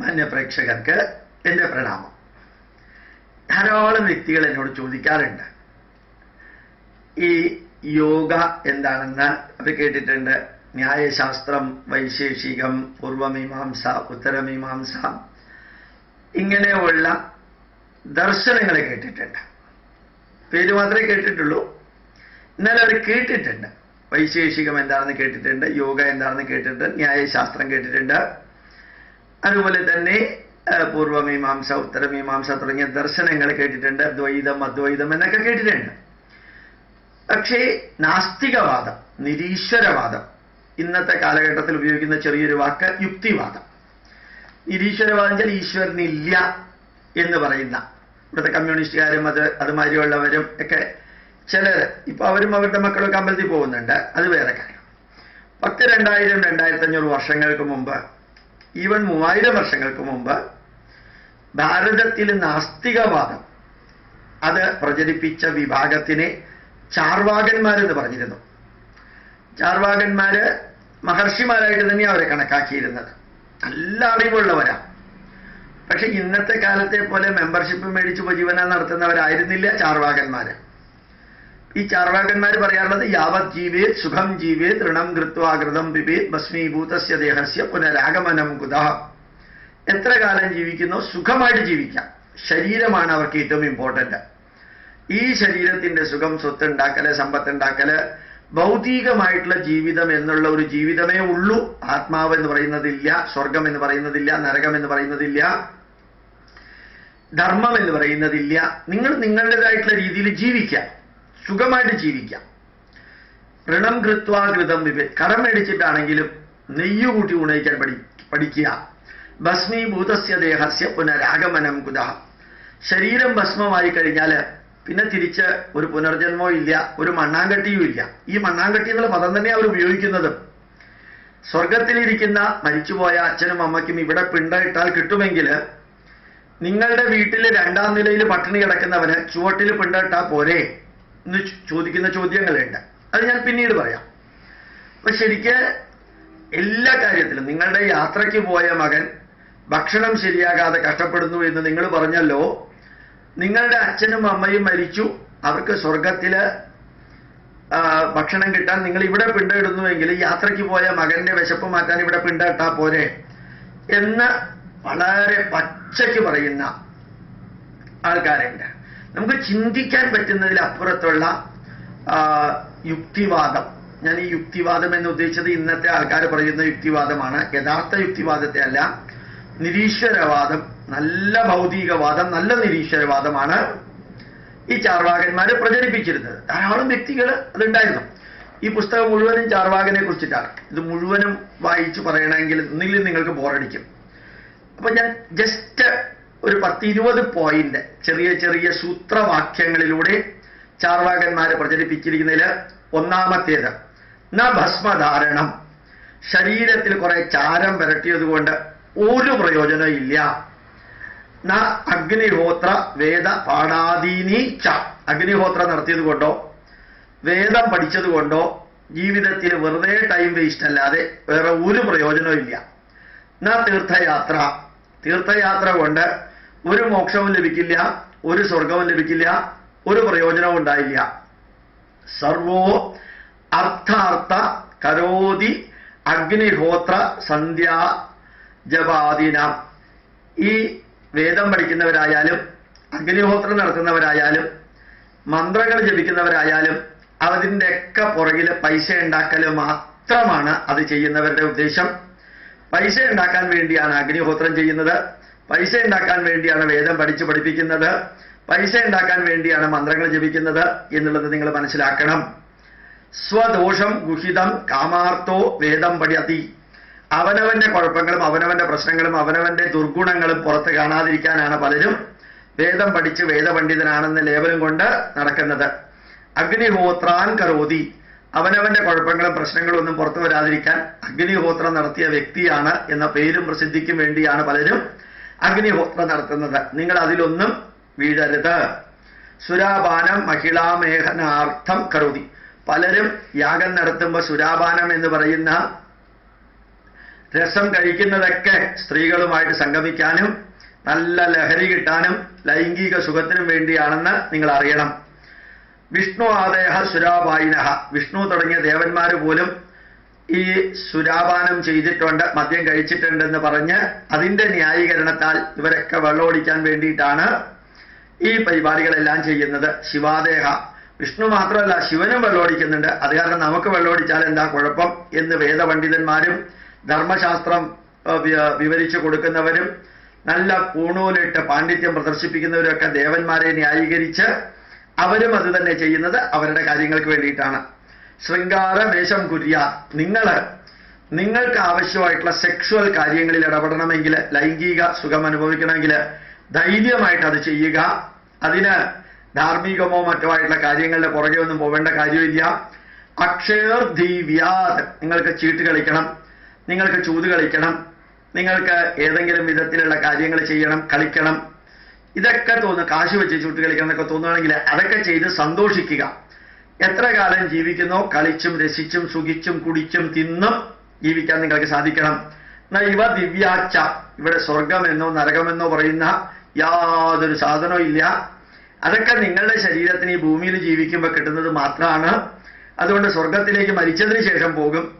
മാന്യ പ്രേക്ഷകർക്ക് എന്റെ പ്രണാമം. ധാരാളം വ്യക്തികൾ എന്നോട് ചോദിക്കാറുണ്ട് ഈ യോഗ എന്താണെന്ന് അവർ കേട്ടിട്ടുണ്ട്. ന്യായശാസ്ത്രം വൈശേഷികം പൂർവമീമാംസ ഉത്തരമീമാംസ ഇങ്ങനെയുള്ള ദർശനങ്ങളെ കേട്ടിട്ടുണ്ട്. പേര് മാത്രമേ കേട്ടിട്ടുള്ളൂ. എന്നാൽ അവർ കേട്ടിട്ടുണ്ട്. വൈശേഷികം എന്താണെന്ന് കേട്ടിട്ടുണ്ട് യോഗ എന്താണെന്ന് കേട്ടിട്ടുണ്ട് ന്യായശാസ്ത്രം കേട്ടിട്ടുണ്ട്. അതുപോലെ തന്നെ പൂർവമീമാംസ ഉത്തരമീമാംസ തുടങ്ങിയ ദർശനങ്ങൾ കേട്ടിട്ടുണ്ട്. ദ്വൈതം അദ്വൈതം എന്നൊക്കെ കേട്ടിട്ടുണ്ട്. പക്ഷേ നാസ്തികവാദം നിരീശ്വരവാദം ഇന്നത്തെ കാലഘട്ടത്തിൽ ഉപയോഗിക്കുന്ന ചെറിയൊരു വാക്ക് യുക്തിവാദം. നിരീശ്വരവാദം വെച്ചാൽ ഈശ്വരനില്ല എന്ന് പറയുന്ന. ഇവിടുത്തെ കമ്മ്യൂണിസ്റ്റുകാരും അത് അതുമാതിരിയുള്ളവരും ഒക്കെ ചിലർ ഇപ്പൊ അവരും അവരുടെ മക്കളൊക്കെ അമ്പലത്തിൽ പോകുന്നുണ്ട്. അത് വേറെ കാര്യം. പത്ത് രണ്ടായിരം രണ്ടായിരത്തി അഞ്ഞൂറ് വർഷങ്ങൾക്ക് മുമ്പ് ഈവൻ മൂവായിരം വർഷങ്ങൾക്ക് മുമ്പ് ഭാരതത്തിൽ നാസ്തികവാദം. അത് പ്രചരിപ്പിച്ച വിഭാഗത്തിനെ ചാർവാകന്മാരെന്ന് പറഞ്ഞിരുന്നു. ചാർവാകന്മാര് മഹർഷിമാരായിട്ട് തന്നെ അവരെ കണക്കാക്കിയിരുന്നത്. നല്ല അറിവുള്ളവരാ. പക്ഷെ ഇന്നത്തെ കാലത്തെ പോലെ മെമ്പർഷിപ്പ് മേടിച്ച് ഉപജീവനം നടത്തുന്നവരായിരുന്നില്ല ചാർവാകന്മാര്. ഈ ചാർവാകന്മാർ പറയാറുള്ളത് യാവത് ജീവേത് സുഖം ജീവേത് ഋണം കൃത്വാകൃതം പിബേത് ഭസ്മീഭൂതസ്യ ദേഹസ്യ പുനരാഗമനം കുത. എത്ര കാലം ജീവിക്കുന്നോ? സുഖമായിട്ട് ജീവിക്കാം. ശരീരമാണ് അവർക്ക് ഏറ്റവും ഇമ്പോർട്ടന്റ് ഈ ശരീരത്തിന്റെ സുഖം സ്വത്തുണ്ടാക്കൽ സമ്പത്തുണ്ടാക്കൽ ഭൗതികമായിട്ടുള്ള ജീവിതം എന്നുള്ള ഒരു ജീവിതമേ ഉള്ളൂ. ആത്മാവ് എന്ന് പറയുന്നതില്ല സ്വർഗം എന്ന് പറയുന്നതില്ല നരകം എന്ന് പറയുന്നതില്ല ധർമ്മം എന്ന് പറയുന്നതില്ല. നിങ്ങൾ നിങ്ങളുടേതായിട്ടുള്ള രീതിയിൽ ജീവിക്കാം. സുഖമായിട്ട് ജീവിക്കാം. ഋണം കൃത്വാ കൃതം വിവേ. കടം മേടിച്ചിട്ടാണെങ്കിലും നെയ്യ് കൂട്ടി ഉണയിക്കാൻ പഠി പഠിക്കുക. ഭസ്മീഭൂതസ്യ ദേഹസ്യ പുനരാഗമനം കുത ശരീരം ഭസ്മമായി കഴിഞ്ഞാൽ പിന്നെ തിരിച്ച് ഒരു പുനർജന്മോ ഇല്ല ഒരു മണ്ണാങ്കട്ടിയും ഇല്ല. ഈ മണ്ണാങ്കട്ടി എന്നുള്ള പദം തന്നെ അവർ ഉപയോഗിക്കുന്നത്. സ്വർഗത്തിലിരിക്കുന്ന മരിച്ചുപോയ അച്ഛനും അമ്മയ്ക്കും ഇവിടെ പിണ്ട ഇട്ടാൽ കിട്ടുമെങ്കിൽ നിങ്ങളുടെ വീട്ടിൽ രണ്ടാം നിലയിൽ പട്ടിണി കിടക്കുന്നവന് ചുവട്ടിൽ പിണ്ട ഇട്ടാൽ പോരെ. എന്ന് ചോദിക്കുന്ന ചോദ്യങ്ങളുണ്ട്. അത് ഞാൻ പിന്നീട് പറയാം. അപ്പൊ ശരിക്ക് എല്ലാ കാര്യത്തിലും നിങ്ങളുടെ യാത്രയ്ക്ക് പോയ മകൻ ഭക്ഷണം ശരിയാകാതെ കഷ്ടപ്പെടുന്നു എന്ന് നിങ്ങൾ പറഞ്ഞല്ലോ. നിങ്ങളുടെ അച്ഛനും അമ്മയും മരിച്ചു. അവർക്ക് സ്വർഗത്തിൽ ഭക്ഷണം കിട്ടാൻ നിങ്ങൾ ഇവിടെ പിണ്ടിടുന്നുവെങ്കിൽ യാത്രയ്ക്ക് പോയ മകന്റെ വിശപ്പ് മാറ്റാൻ ഇവിടെ പിണ്ടിട്ടാ പോരെ എന്ന് വളരെ പച്ചയ്ക്ക് പറയുന്ന ആൾക്കാരുണ്ട്. നമുക്ക് ചിന്തിക്കാൻ പറ്റുന്നതിൽ അപ്പുറത്തുള്ള യുക്തിവാദം. ഞാൻ ഈ യുക്തിവാദം എന്ന് ഉദ്ദേശിച്ചത് ഇന്നത്തെ ആൾക്കാർ പറയുന്ന യുക്തിവാദമാണ്. യഥാർത്ഥ യുക്തിവാദത്തെ അല്ല നിരീശ്വരവാദം നല്ല ഭൗതികവാദം നല്ല നിരീശ്വരവാദമാണ് ഈ ചാർവാകന്മാരെ പ്രചരിപ്പിച്ചിരുന്നത്. ധാരാളം വ്യക്തികൾ അതുണ്ടായിരുന്നു. ഈ പുസ്തകം മുഴുവനും ചാർവാകനെ കുറിച്ചിട്ടാണ്. ഇത് മുഴുവനും വായിച്ചു പറയണമെങ്കിൽ ഒന്നുകിൽ നിങ്ങൾക്ക് ബോറടിക്കും. അപ്പൊ ഞാൻ ജസ്റ്റ് ഒരു പത്തിരുപത് പോയിന്റ് ചെറിയ ചെറിയ സൂത്രവാക്യങ്ങളിലൂടെ ചാർവാകന്മാരെ പ്രചരിപ്പിച്ചിരിക്കുന്നതിൽ ഒന്നാമത്തേത് ന ഭസ്മധാരണം. ശരീരത്തിൽ കുറെ ചാരം പുരട്ടിയത് കൊണ്ട് ഒരു പ്രയോജനം ഇല്ല. ന അഗ്നിഹോത്ര വേദ പാടാതീനി ച. അഗ്നിഹോത്ര നടത്തിയത് കൊണ്ടോ വേദം പഠിച്ചത് കൊണ്ടോ ജീവിതത്തിൽ വെറുതെ ടൈം വേസ്റ്റ് അല്ലാതെ വേറെ ഒരു പ്രയോജനവും ഇല്ല. ന തീർത്ഥയാത്ര. തീർത്ഥയാത്ര കൊണ്ട് ഒരു മോക്ഷവും ലഭിക്കില്ല ഒരു സ്വർഗവും ലഭിക്കില്ല ഒരു പ്രയോജനവും ഉണ്ടായില്ല. സർവോ അർത്ഥാർത്ഥ കരോതി അഗ്നിഹോത്ര സന്ധ്യാ ജപാദിന. ഈ വേദം പഠിക്കുന്നവരായാലും അഗ്നിഹോത്രം നടത്തുന്നവരായാലും മന്ത്രങ്ങൾ ജപിക്കുന്നവരായാലും അതിന്റെ ഒക്കെ പുറകിൽ പൈസ ഉണ്ടാക്കൽ മാത്രമാണ് അത് ചെയ്യുന്നവരുടെ ഉദ്ദേശം. പൈസ ഉണ്ടാക്കാൻ വേണ്ടിയാണ് അഗ്നിഹോത്രം ചെയ്യുന്നത്. പൈസ ഉണ്ടാക്കാൻ വേണ്ടിയാണ് വേദം പഠിച്ചു പഠിപ്പിക്കുന്നത്. പൈസ ഉണ്ടാക്കാൻ വേണ്ടിയാണ് മന്ത്രങ്ങൾ ജപിക്കുന്നത് എന്നുള്ളത് നിങ്ങൾ മനസ്സിലാക്കണം. സ്വദോഷം ഗുഹിതം കാമാർത്തോ വേദം പഠിയതി അവനവന്റെ കുഴപ്പങ്ങളും അവനവന്റെ പ്രശ്നങ്ങളും അവനവന്റെ ദുർഗുണങ്ങളും പുറത്ത് കാണാതിരിക്കാനാണ് പലരും വേദം പഠിച്ച് വേദപണ്ഡിതനാണെന്ന് ലേബലും കൊണ്ട് നടക്കുന്നത്. അഗ്നിഹോത്രാൻ കരോതി. അവനവന്റെ കുഴപ്പങ്ങളും പ്രശ്നങ്ങളും ഒന്നും പുറത്തു വരാതിരിക്കാൻ അഗ്നിഹോത്രം നടത്തിയ വ്യക്തിയാണ് എന്ന പേരും പ്രസിദ്ധിക്കും വേണ്ടിയാണ് പലരും അഗ്നിഹോത്രം നടത്തുന്നത്. നിങ്ങൾ അതിലൊന്നും വീഴരുത്. സുരാപാനം മഹിളാമേഹനാർത്ഥം കരുതി. പലരും യാഗം നടത്തുമ്പോൾ സുരാപാനം എന്ന് പറയുന്ന രസം കഴിക്കുന്നതൊക്കെ സ്ത്രീകളുമായിട്ട് സംഗമിക്കാനും നല്ല ലഹരി കിട്ടാനും ലൈംഗിക സുഖത്തിനും വേണ്ടിയാണെന്ന് നിങ്ങൾ അറിയണം. വിഷ്ണു ആദേഹ സുരാപായിനഹ. വിഷ്ണു തുടങ്ങിയ ദേവന്മാർ പോലും ഈ സുരാപാനം ചെയ്തിട്ടുണ്ട് മദ്യം കഴിച്ചിട്ടുണ്ടെന്ന് പറഞ്ഞ് അതിന്റെ ന്യായീകരണത്താൽ ഇവരൊക്കെ വെള്ളമൊടിക്കാൻ വേണ്ടിയിട്ടാണ് ഈ പരിപാടികളെല്ലാം ചെയ്യുന്നത്. ശിവാദേഹ. വിഷ്ണു മാത്രമല്ല ശിവനും വെള്ളമൊടിക്കുന്നുണ്ട്. അത് കാരണം നമുക്ക് വെള്ളമൊടിച്ചാൽ എന്താ കുഴപ്പം എന്ന് വേദപണ്ഡിതന്മാരും ധർമ്മശാസ്ത്രം വിവരിച്ചു കൊടുക്കുന്നവരും നല്ല പൂണൂലിട്ട് പാണ്ഡിത്യം പ്രദർശിപ്പിക്കുന്നവരൊക്കെ ദേവന്മാരെ ന്യായീകരിച്ച് അവരും അത് തന്നെ ചെയ്യുന്നത് അവരുടെ കാര്യങ്ങൾക്ക് വേണ്ടിയിട്ടാണ്. ശൃംഗാര വേഷം കുര്യ. നിങ്ങൾ നിങ്ങൾക്ക് ആവശ്യമായിട്ടുള്ള സെക്ഷുവൽ കാര്യങ്ങളിൽ ഇടപെടണമെങ്കിൽ ലൈംഗിക സുഖം അനുഭവിക്കണമെങ്കിൽ ധൈര്യമായിട്ട് അത് ചെയ്യുക. അതിന് ധാർമ്മികമോ മറ്റോ ആയിട്ടുള്ള കാര്യങ്ങളുടെ പുറകെ ഒന്നും പോവേണ്ട കാര്യമില്ല. അക്ഷയർ ദിവ്യാത് നിങ്ങൾക്ക് ചീട്ട് കളിക്കണം നിങ്ങൾക്ക് ചൂത് കളിക്കണം നിങ്ങൾക്ക് ഏതെങ്കിലും വിധത്തിലുള്ള കാര്യങ്ങൾ ചെയ്യണം കളിക്കണം. ഇതൊക്കെ തോന്നുന്നു കാശ് വെച്ച് ചൂട്ട് കളിക്കണം എന്നൊക്കെ തോന്നുകയാണെങ്കിൽ അതൊക്കെ ചെയ്ത് സന്തോഷിക്കുക. എത്ര കാലം ജീവിക്കുന്നോ? കളിച്ചും രസിച്ചും സുഖിച്ചും കുടിച്ചും തിന്നും ജീവിക്കാൻ നിങ്ങൾക്ക് സാധിക്കണം. ഇവ ദിവ്യാച്ച. ഇവിടെ സ്വർഗമെന്നോ നരകമെന്നോ പറയുന്ന യാതൊരു സാധനവും ഇല്ല. അതൊക്കെ നിങ്ങളുടെ ശരീരത്തിന് ഈ ഭൂമിയിൽ ജീവിക്കുമ്പോൾ കിട്ടുന്നത് മാത്രമാണ്. അതുകൊണ്ട് സ്വർഗത്തിലേക്ക് മരിച്ചതിന് ശേഷം പോകും.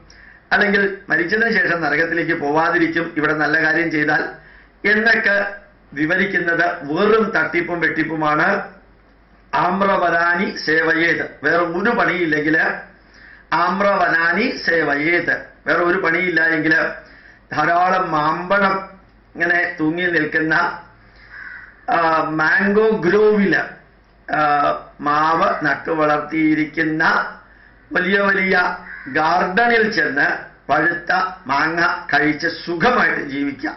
അല്ലെങ്കിൽ മരിച്ചതിന് ശേഷം നരകത്തിലേക്ക് പോവാതിരിക്കും. ഇവിടെ നല്ല കാര്യം ചെയ്താൽ എന്നൊക്കെ വിവരിക്കുന്നത് വെറും തട്ടിപ്പും വെട്ടിപ്പുമാണ്. ആമ്രവനാനി സേവയേത്. വേറെ ഒരു പണിയില്ലെങ്കിൽ ആമ്രവനാനി സേവയേത്. വേറെ ഒരു പണിയില്ല എങ്കിൽ ധാരാളം മാമ്പഴം ഇങ്ങനെ തൂങ്ങി നിൽക്കുന്ന മാംഗോ ഗ്രോവിൽ മാവ് നട്ടു വളർത്തിയിരിക്കുന്ന വലിയ വലിയ ഗാർഡനിൽ ചെന്ന് പഴുത്ത മാങ്ങ കഴിച്ച് സുഖമായിട്ട് ജീവിക്കാം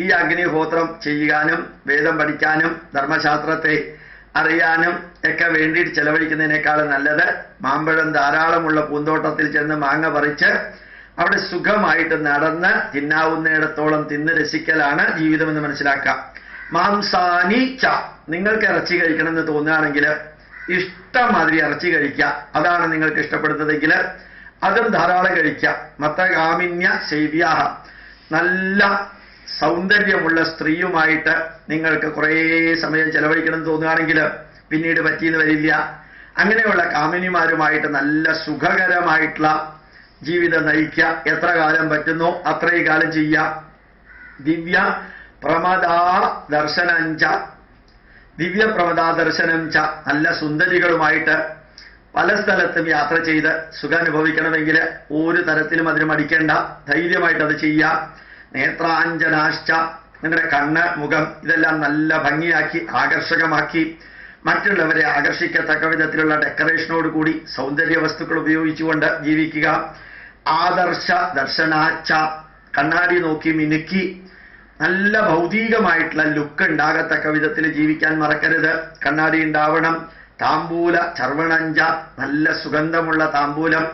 ഈ അഗ്നിഹോത്രം ചെയ്യാനും വേദം പഠിക്കാനും ധർമ്മശാസ്ത്രത്തെ അറിയാനും ഒക്കെ വേണ്ടിയിട്ട് ചെലവഴിക്കുന്നതിനേക്കാൾ നല്ലത് മാമ്പഴം ധാരാളമുള്ള പൂന്തോട്ടത്തിൽ ചെന്ന് മാങ്ങ പറിച്ച് അവിടെ സുഖമായിട്ട് നടന്ന് തിന്നാവുന്നിടത്തോളം തിന്ന് രസിക്കലാണ് ജീവിതമെന്ന് മനസ്സിലാക്കാം. മാംസാനി ച. നിങ്ങൾക്ക് ഇറച്ചി കഴിക്കണമെന്ന് തോന്നുകയാണെങ്കിൽ ഇഷ്ടമാതിരി ഇറച്ചി കഴിക്കുക. അതാണ് നിങ്ങൾക്ക് ഇഷ്ടപ്പെടുന്നതെങ്കിൽ അതും ധാരാളം കഴിക്കാം മത്തകാമിന്യ ശൈവ്യാഹ. നല്ല സൗന്ദര്യമുള്ള സ്ത്രീയുമായിട്ട് നിങ്ങൾക്ക് കുറേ സമയം ചെലവഴിക്കണം തോന്നുകയാണെങ്കിൽ പിന്നീട് പറ്റിയെന്ന് വരില്ല. അങ്ങനെയുള്ള കാമിനിമാരുമായിട്ട് നല്ല സുഖകരമായിട്ടുള്ള ജീവിതം നയിക്കുക. എത്ര കാലം പറ്റുന്നു അത്രയും കാലം ചെയ്യുക. ദിവ്യ പ്രമദാ ദർശനം ച. ദിവ്യ പ്രമദാ ദർശനം ച. നല്ല സുന്ദരികളുമായിട്ട് പല സ്ഥലത്തും യാത്ര ചെയ്ത് സുഖം അനുഭവിക്കണമെങ്കിൽ ഒരു തരത്തിലും അതിന് മടിക്കേണ്ട. ധൈര്യമായിട്ട് അത് ചെയ്യാം നേത്രാഞ്ജനാശ്ച. നിങ്ങളുടെ കണ്ണ് മുഖം ഇതെല്ലാം നല്ല ഭംഗിയാക്കി ആകർഷകമാക്കി. മറ്റുള്ളവരെ ആകർഷിക്കത്തക്ക വിധത്തിലുള്ള ഡെക്കറേഷനോട് കൂടി സൗന്ദര്യ വസ്തുക്കൾ ഉപയോഗിച്ചുകൊണ്ട് ജീവിക്കുക. ആദർശ ദർശനാച്ച കണ്ണാടി നോക്കി മിനുക്കി. നല്ല ഭൗതികമായിട്ടുള്ള ലുക്ക് ഉണ്ടാകത്തക്ക വിധത്തിൽ ജീവിക്കാൻ മറക്കരുത്. കണ്ണാടി ഉണ്ടാവണം. താമ്പൂല ചർവണഞ്ച നല്ല സുഗന്ധമുള്ള താമ്പൂലം.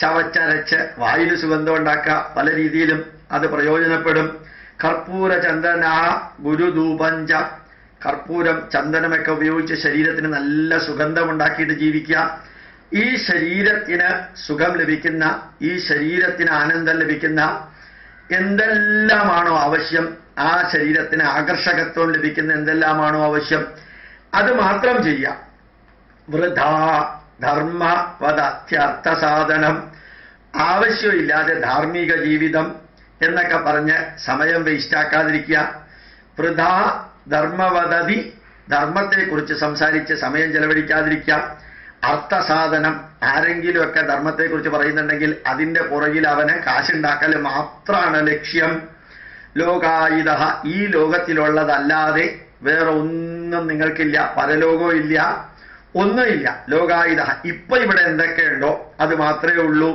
ചവച്ചരച്ച് വായിൽ സുഗന്ധം ഉണ്ടാക്കുക. പല രീതിയിലും അത് പ്രയോജനപ്പെടും. കർപ്പൂര ചന്ദന ഗുരുധൂപഞ്ച. കർപ്പൂരം ചന്ദനമൊക്കെ ഉപയോഗിച്ച് ശരീരത്തിന് നല്ല സുഗന്ധം ഉണ്ടാക്കിയിട്ട് ജീവിക്കുക. ഈ ശരീരത്തിന് സുഖം ലഭിക്കുന്ന ഈ ശരീരത്തിന് ആനന്ദം ലഭിക്കുന്ന എന്തെല്ലാമാണോ ആവശ്യം ആ ശരീരത്തിന് ആകർഷകത്വം ലഭിക്കുന്ന എന്തെല്ലാമാണോ ആവശ്യം അത് മാത്രം ചെയ്യുക. വൃഥ ധർമ്മ വധത്യർത്ഥ സാധനം. ആവശ്യമില്ലാതെ ധാർമ്മിക ജീവിതം എന്നൊക്കെ പറഞ്ഞ് സമയം വേസ്റ്റാക്കാതിരിക്കുക വൃഥാ ധർമ്മവദതി ധർമ്മത്തെക്കുറിച്ച് സംസാരിച്ച് സമയം ചെലവഴിക്കാതിരിക്കുക. അർത്ഥസാധനം ആരെങ്കിലുമൊക്കെ ധർമ്മത്തെക്കുറിച്ച് പറയുന്നുണ്ടെങ്കിൽ അതിന്റെ പുറകിൽ അവന് കാശുണ്ടാക്കൽ മാത്രമാണ് ലക്ഷ്യം. ലോകായുധ ഈ ലോകത്തിലുള്ളതല്ലാതെ വേറെ ഒന്നും നിങ്ങൾക്കില്ല പരലോകവും ഇല്ല ഒന്നുമില്ല. ലോകായുധ ഇപ്പൊ ഇവിടെ എന്തൊക്കെയുണ്ടോ അത് മാത്രമേ ഉള്ളൂ.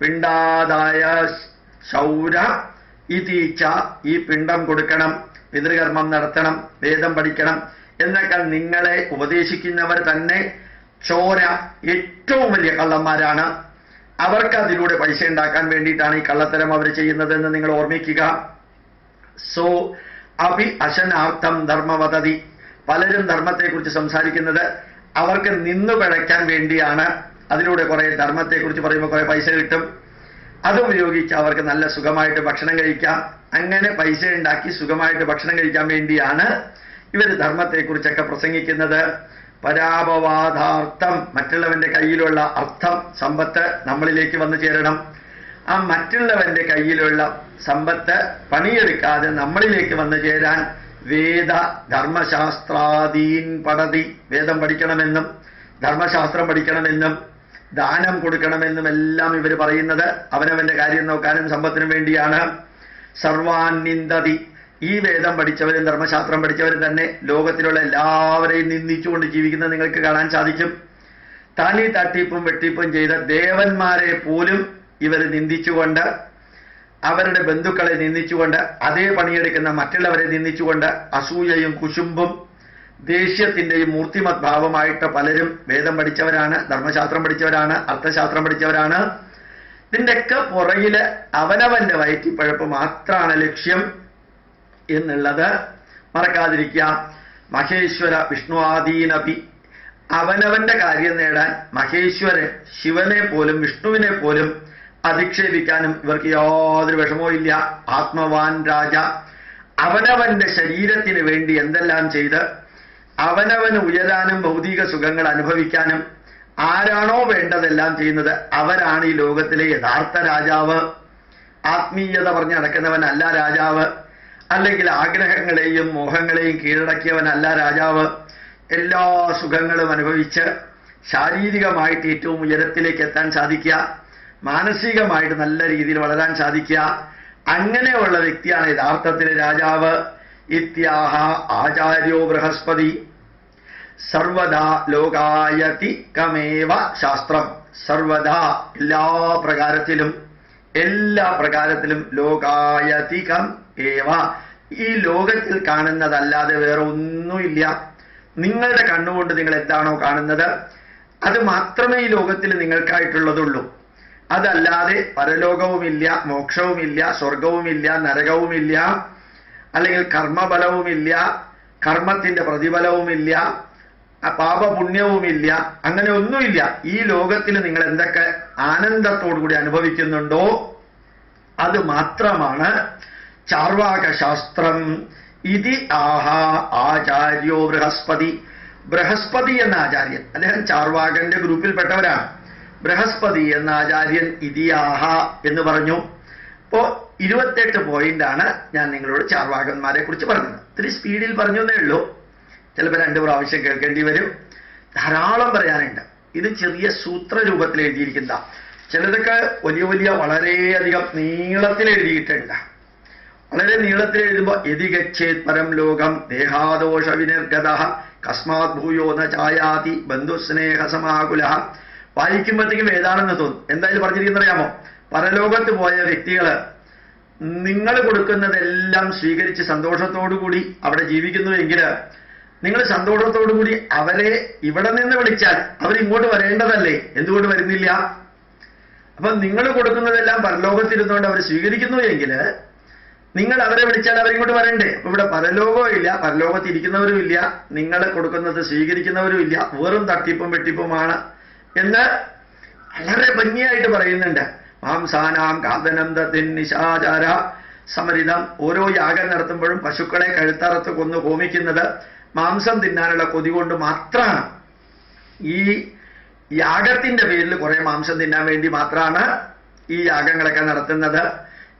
പിണ്ടാതായ ശൗര ഇതീച്ച ഈ പിണ്ടം കൊടുക്കണം പിതൃകർമ്മം നടത്തണം വേദം പഠിക്കണം എന്നൊക്കെ നിങ്ങളെ ഉപദേശിക്കുന്നവർ തന്നെ ചോര ഏറ്റവും വലിയ കള്ളന്മാരാണ്. അവർക്ക് അതിലൂടെ പൈസ ഉണ്ടാക്കാൻ വേണ്ടിയിട്ടാണ് ഈ കള്ളത്തരം അവർ ചെയ്യുന്നതെന്ന് നിങ്ങൾ ഓർമ്മിക്കുക. സോ അഭി അശനാർത്ഥം ധർമ്മവതതി. പലരും ധർമ്മത്തെക്കുറിച്ച് സംസാരിക്കുന്നത് അവർക്ക് നിന്നു പിഴയ്ക്കാൻ വേണ്ടിയാണ്. അതിലൂടെ കുറെ ധർമ്മത്തെക്കുറിച്ച് പറയുമ്പോൾ കുറെ പൈസ കിട്ടും. അതുപയോഗിച്ച് അവർക്ക് നല്ല സുഖമായിട്ട് ഭക്ഷണം കഴിക്കാം. അങ്ങനെ പൈസ ഉണ്ടാക്കി സുഖമായിട്ട് ഭക്ഷണം കഴിക്കാൻ വേണ്ടിയാണ് ഇവർ ധർമ്മത്തെക്കുറിച്ചൊക്കെ പ്രസംഗിക്കുന്നത്. പരാപവാദാർത്ഥം മറ്റുള്ളവന്റെ കയ്യിലുള്ള അർത്ഥം സമ്പത്ത് നമ്മളിലേക്ക് വന്നു ചേരണം. ആ മറ്റുള്ളവന്റെ കയ്യിലുള്ള സമ്പത്ത് പണിയെടുക്കാതെ നമ്മളിലേക്ക് വന്നു ചേരാൻ വേദ ധർമ്മശാസ്ത്രാദീൻ പടതി വേദം പഠിക്കണമെന്നും ധർമ്മശാസ്ത്രം പഠിക്കണമെന്നും ദാനം കൊടുക്കണമെന്നും എല്ലാം ഇവർ പറയുന്നത്. അവനവന്റെ കാര്യം നോക്കാനും സമ്പത്തിനും വേണ്ടിയാണ്. സർവാനിന്ദതി ഈ വേദം പഠിച്ചവരും ധർമ്മശാസ്ത്രം പഠിച്ചവരും തന്നെ ലോകത്തിലുള്ള എല്ലാവരെയും നിന്ദിച്ചുകൊണ്ട് ജീവിക്കുന്നത് നിങ്ങൾക്ക് കാണാൻ സാധിക്കും. തലി തട്ടിപ്പും വെട്ടിപ്പും ചെയ്ത ദേവന്മാരെ പോലും ഇവർ നിന്ദിച്ചുകൊണ്ട് അവരുടെ ബന്ധുക്കളെ നിന്ദിച്ചുകൊണ്ട് അതേ പണിയെടുക്കുന്ന മറ്റുള്ളവരെ നിന്ദിച്ചുകൊണ്ട് അസൂയയും കുശുമ്പും ദേഷ്യത്തിന്റെയും മൂർത്തിമത് ഭാവമായിട്ട് പലരും വേദം പഠിച്ചവരാണ് ധർമ്മശാസ്ത്രം പഠിച്ചവരാണ് അർത്ഥശാസ്ത്രം പഠിച്ചവരാണ്. ഇതിന്റെയൊക്കെ പുറകിൽ അവനവന്റെ വയറ്റിപ്പഴപ്പ് മാത്രമാണ് ലക്ഷ്യം എന്നുള്ളത് മറക്കാതിരിക്കുക. മഹേശ്വര വിഷ്ണുവാദീനപി അവനവന്റെ കാര്യം നേടാൻ മഹേശ്വരൻ ശിവനെ പോലും വിഷ്ണുവിനെ പോലും അധിക്ഷേപിക്കാനും ഇവർക്ക് യാതൊരു വിഷമവും ഇല്ല. ആത്മവാൻ രാജ അവനവന്റെ ശരീരത്തിന് വേണ്ടി എന്തെല്ലാം ചെയ്ത് അവനവന് ഉയരാനും ഭൗതിക സുഖങ്ങൾ അനുഭവിക്കാനും ആരാണോ വേണ്ടതെല്ലാം ചെയ്യുന്നത് അവരാണ് ഈ ലോകത്തിലെ യഥാർത്ഥ രാജാവ്. ആത്മീയത പറഞ്ഞ് നടക്കുന്നവനല്ല രാജാവ്. അല്ലെങ്കിൽ ആഗ്രഹങ്ങളെയും മോഹങ്ങളെയും കീഴടക്കിയവനല്ല രാജാവ്. എല്ലാ സുഖങ്ങളും അനുഭവിച്ച് ശാരീരികമായിട്ട് ഏറ്റവും ഉയരത്തിലേക്ക് എത്താൻ സാധിക്കുക. മാനസികമായിട്ട് നല്ല രീതിയിൽ വളരാൻ സാധിക്കുക. അങ്ങനെയുള്ള വ്യക്തിയാണ് യഥാർത്ഥത്തിലെ രാജാവ്. ഇത്യാഹ ആചാര്യോ ബൃഹസ്പതി സർവദാ ലോകായതി കമേവ ശാസ്ത്രം സർവദാ എല്ലാ പ്രകാരത്തിലും എല്ലാ പ്രകാരത്തിലും ലോകായതികം ഏവ ഈ ലോകത്തിൽ കാണുന്നതല്ലാതെ വേറെ ഒന്നുമില്ല നിങ്ങളുടെ കണ്ണുകൊണ്ട് നിങ്ങൾ എന്താണോ കാണുന്നത്? അത് മാത്രമേ ഈ ലോകത്തിൽ നിങ്ങൾക്കായിട്ടുള്ളതുള്ളൂ. അതല്ലാതെ പരലോകവുമില്ല മോക്ഷവുമില്ല സ്വർഗവുമില്ല നരകവുമില്ല അല്ലെങ്കിൽ കർമ്മബലവുമില്ല കർമ്മത്തിന്റെ പ്രതിഫലവുമില്ല പാപപുണ്യവുമില്ല അങ്ങനെ ഒന്നുമില്ല. ഈ ലോകത്തിൽ നിങ്ങൾ എന്തൊക്കെ ആനന്ദത്തോടു കൂടി അനുഭവിക്കുന്നുണ്ടോ? അത് മാത്രമാണ് ചാർവാക ശാസ്ത്രം ഇതി ആഹ ആചാര്യോ ബൃഹസ്പതി. ബൃഹസ്പതി എന്ന ആചാര്യൻ. അദ്ദേഹം ചാർവാകന്റെ ഗ്രൂപ്പിൽപ്പെട്ടവരാണ്. ബൃഹസ്പതി എന്ന ആചാര്യൻ ഇതി ആഹ എന്ന് പറഞ്ഞു. അപ്പോ ഇരുപത്തെട്ട് പോയിന്റ് ആണ് ഞാൻ നിങ്ങളോട് ചാർവാകന്മാരെ കുറിച്ച് പറഞ്ഞത്. ഇത്തിരി സ്പീഡിൽ പറഞ്ഞു എന്നേ ഉള്ളൂ. ചിലപ്പോൾ രണ്ട് പ്രാവശ്യം കേൾക്കേണ്ടി വരും. ധാരാളം പറയാനുണ്ട്. ഇത് ചെറിയ സൂത്ര രൂപത്തിൽ എഴുതിയിരിക്കുന്ന ചിലതൊക്കെ വലിയ വലിയ വളരെയധികം നീളത്തിൽ എഴുതിയിട്ടുണ്ട്. വളരെ നീളത്തിൽ എഴുതുമ്പോൾ എതികച്ചേത് പരം ലോകം ദേഹാദോഷ വിനിർഗത കസ്മാത് ഭൂയോന ചായാതി ബന്ധുസ്നേഹ സമാകുല വായിക്കുമ്പോഴത്തേക്കും ഏതാണെന്ന് തോന്നും. എന്തായാലും പറഞ്ഞിരിക്കുന്നത് അറിയാമോ പരലോകത്ത് പോയ വ്യക്തികൾ നിങ്ങൾ കൊടുക്കുന്നതെല്ലാം സ്വീകരിച്ച് സന്തോഷത്തോടുകൂടി അവിടെ ജീവിക്കുന്നുവെങ്കിൽ നിങ്ങൾ സന്തോഷത്തോടുകൂടി അവരെ ഇവിടെ നിന്ന് വിളിച്ചാൽ അവർ ഇങ്ങോട്ട് വരേണ്ടതല്ലേ? എന്തുകൊണ്ട് വരുന്നില്ല? അപ്പൊ നിങ്ങൾ കൊടുക്കുന്നതെല്ലാം പരലോകത്തിരുന്നുകൊണ്ട് അവർ സ്വീകരിക്കുന്നു എങ്കിൽ നിങ്ങൾ അവരെ വിളിച്ചാൽ അവരിങ്ങോട്ട് വരണ്ടേ? അപ്പൊ ഇവിടെ പരലോകവും ഇല്ല പരലോകത്ത് ഇരിക്കുന്നവരും ഇല്ല നിങ്ങൾ കൊടുക്കുന്നത് സ്വീകരിക്കുന്നവരും ഇല്ല വെറും തട്ടിപ്പും വെട്ടിപ്പുമാണ് എന്ന് വളരെ ഭംഗിയായിട്ട് പറയുന്നുണ്ട്. മാംസാനാം കാതനം തത്തിൻ നിശാചാര സമരിതം. ഓരോ യാഗം നടത്തുമ്പോഴും പശുക്കളെ കഴുത്തറത്ത് കൊന്ന് ഹോമിക്കുന്നത് മാംസം തിന്നാനുള്ള കൊതി കൊണ്ട് മാത്രമാണ്. ഈ യാഗത്തിന്റെ പേരിൽ കുറെ മാംസം തിന്നാൻ വേണ്ടി മാത്രമാണ് ഈ യാഗങ്ങളൊക്കെ നടത്തുന്നത്.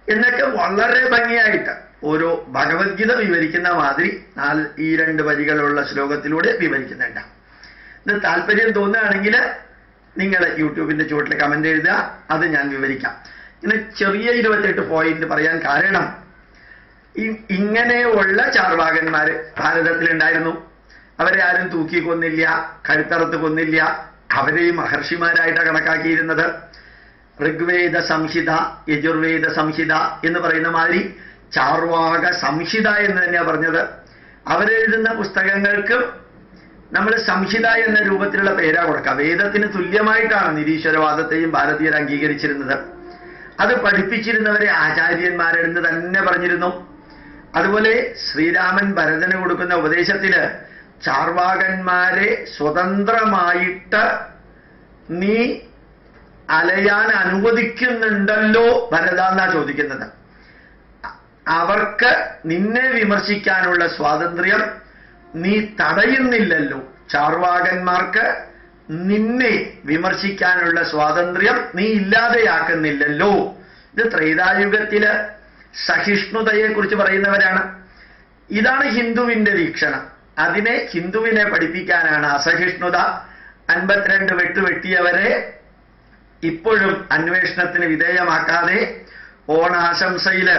എന്നൊക്കെ വളരെ ഭംഗിയായിട്ട് ഓരോ ഭഗവത്ഗീത വിവരിക്കുന്ന മാതിരി നാല് ഈ രണ്ട് വരികളുള്ള ശ്ലോകത്തിലൂടെ വിവരിക്കുന്നുണ്ട്. ഇത് താല്പര്യം തോന്നുകയാണെങ്കിൽ നിങ്ങൾ യൂട്യൂബിന്റെ ചുവട്ടിൽ കമന്റ് എഴുതുക അത് ഞാൻ വിവരിക്കാം. ഇങ്ങനെ ചെറിയ ഇരുപത്തെട്ട് പോയിന്റ് പറയാൻ കാരണം ഇങ്ങനെയുള്ള ചാർവാകന്മാര് ഭാരതത്തിലുണ്ടായിരുന്നു. അവരെ ആരും തൂക്കി കൊന്നില്ല കഴുത്തറത്ത് കൊന്നില്ല. അവരെയും മഹർഷിമാരായിട്ടാണ് കണക്കാക്കിയിരുന്നത്. ഋഗ്വേദ സംഹിത യജുർവേദ സംഹിത എന്ന് പറയുന്ന മാതിരി ചാർവാക സംഹിത എന്ന് തന്നെയാണ് പറഞ്ഞത്. അവരെഴുതുന്ന പുസ്തകങ്ങൾക്ക് നമ്മൾ സംഹിത എന്ന രൂപത്തിലുള്ള പേരാ കൊടുക്കുക. വേദത്തിന് തുല്യമായിട്ടാണ് നിരീശ്വരവാദത്തെയും ഭാരതീയർ അംഗീകരിച്ചിരുന്നത്. അത് പഠിപ്പിച്ചിരുന്നവരെ ആചാര്യന്മാരെന്ന് തന്നെ പറഞ്ഞിരുന്നു. അതുപോലെ ശ്രീരാമൻ ഭരതന് കൊടുക്കുന്ന ഉപദേശത്തിൽ ചാർവാകന്മാരെ സ്വതന്ത്രമായിട്ട് നീ അലയാൻ അനുവദിക്കുന്നുണ്ടല്ലോ ഭരത എന്നാ ചോദിക്കുന്നത്. അവർക്ക് നിന്നെ വിമർശിക്കാനുള്ള സ്വാതന്ത്ര്യം നീ തടയുന്നില്ലല്ലോ. ചാർവാകന്മാർക്ക് നിന്നെ വിമർശിക്കാനുള്ള സ്വാതന്ത്ര്യം നീ ഇല്ലാതെയാക്കുന്നില്ലല്ലോ. ഇത് ത്രേതായുഗത്തിൽ സഹിഷ്ണുതയെ കുറിച്ച് പറയുന്നവരാണ്. ഇതാണ് ഹിന്ദുവിന്റെ വീക്ഷണം. അതിനെ ഹിന്ദുവിനെ പഠിപ്പിക്കാനാണ് അസഹിഷ്ണുത. അൻപത്തിരണ്ട് വെട്ടുവെട്ടിയവരെ ഇപ്പോഴും അന്വേഷണത്തിന് വിധേയമാക്കാതെ ഓണാശംസയിൽ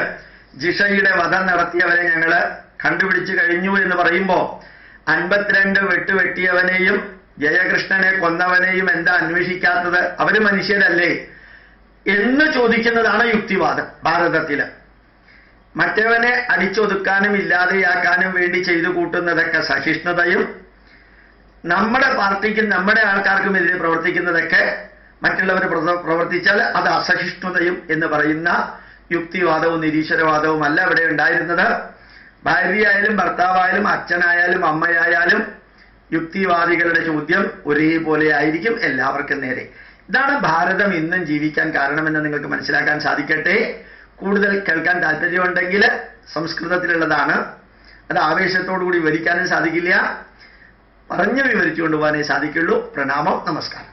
ജിഷയുടെ വധം നടത്തിയവരെ ഞങ്ങൾ കണ്ടുപിടിച്ചു കഴിഞ്ഞു എന്ന് പറയുമ്പോ അൻപത്തിരണ്ട് വെട്ടുവെട്ടിയവനെയും ജയകൃഷ്ണനെ കൊന്നവനെയും എന്താ അന്വേഷിക്കാത്തത്? അവർ മനുഷ്യരല്ലേ? എന്ന് ചോദിക്കുന്നതാണ് യുക്തിവാദം ഭാരതത്തിൽ. മറ്റവനെ അടിച്ചൊതുക്കാനും ഇല്ലാതെയാക്കാനും വേണ്ടി ചെയ്തു കൂട്ടുന്നതൊക്കെ സഹിഷ്ണുതയും നമ്മുടെ പാർട്ടിക്കും നമ്മുടെ ആൾക്കാർക്കും എതിരെ പ്രവർത്തിക്കുന്നതൊക്കെ മറ്റുള്ളവർ പ്രവർത്തിച്ചാൽ അത് അസഹിഷ്ണുതയും എന്ന് പറയുന്ന യുക്തിവാദവും നിരീശ്വരവാദവും അല്ല ഇവിടെ ഉണ്ടായിരുന്നത്. ഭാര്യയായാലും ഭർത്താവായാലും അച്ഛനായാലും അമ്മയായാലും യുക്തിവാദികളുടെ ചോദ്യം ഒരേപോലെ ആയിരിക്കും എല്ലാവർക്കും നേരെ. ഇതാണ് ഭാരതം ഇന്നും ജീവിക്കാൻ കാരണമെന്ന് നിങ്ങൾക്ക് മനസ്സിലാക്കാൻ സാധിക്കട്ടെ. കൂടുതൽ കേൾക്കാൻ താല്പര്യമുണ്ടെങ്കിൽ സംസ്കൃതത്തിലുള്ളതാണ്. അത് ആവേശത്തോടു കൂടി വിവരിക്കാനും സാധിക്കില്ല. പറഞ്ഞു വിവരിച്ചു കൊണ്ടുപോകാനേ സാധിക്കുള്ളൂ. പ്രണാമം. നമസ്കാരം.